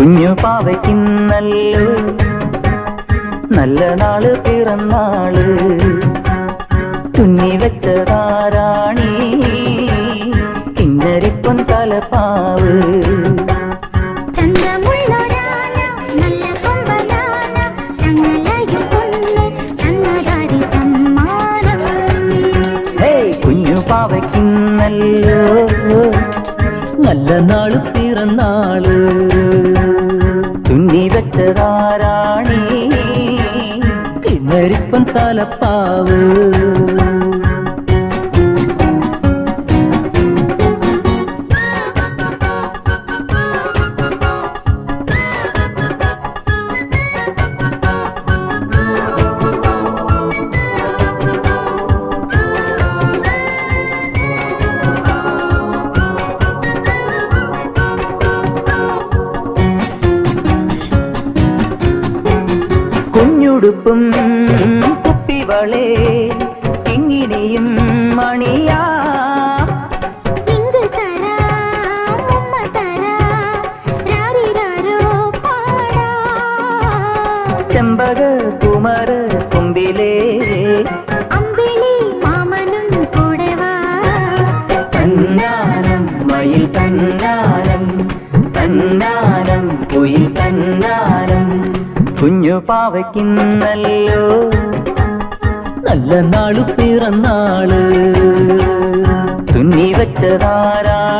കുഞ്ഞു പാവയ്ക്കുന്നല്ലോ നല്ല നാൾ പിറന്നാൾ തുന്നി വെച്ചതാരാണി? കിന്നരിപ്പൊൻ തലപ്പാവ്. ചങ്ങലാരി സമ്മാനം. ഹേയ് കുഞ്ഞു പാവയ്ക്കുന്നല്ലോ നല്ല നാൾ പിറന്നാൾ കിന്നരിപ്പൻ തലപ്പാവ് കുഞ്ഞുടുപ്പും കുപ്പിവളേ കിങ്ങിണിയും മണിയാ. ചെമ്പക കുമര കൊമ്പിലേ അമ്പിളി മാമനും തന്നാനം മയിൽ തന്നാരം തന്നാരം കുയിൽ തന്നാനം. കുഞ്ഞു പാവയ്ക്കുന്നല്ലോ. നല്ല നാളു പിറന്നാൾ. തുന്നി വെച്ചതാരാണി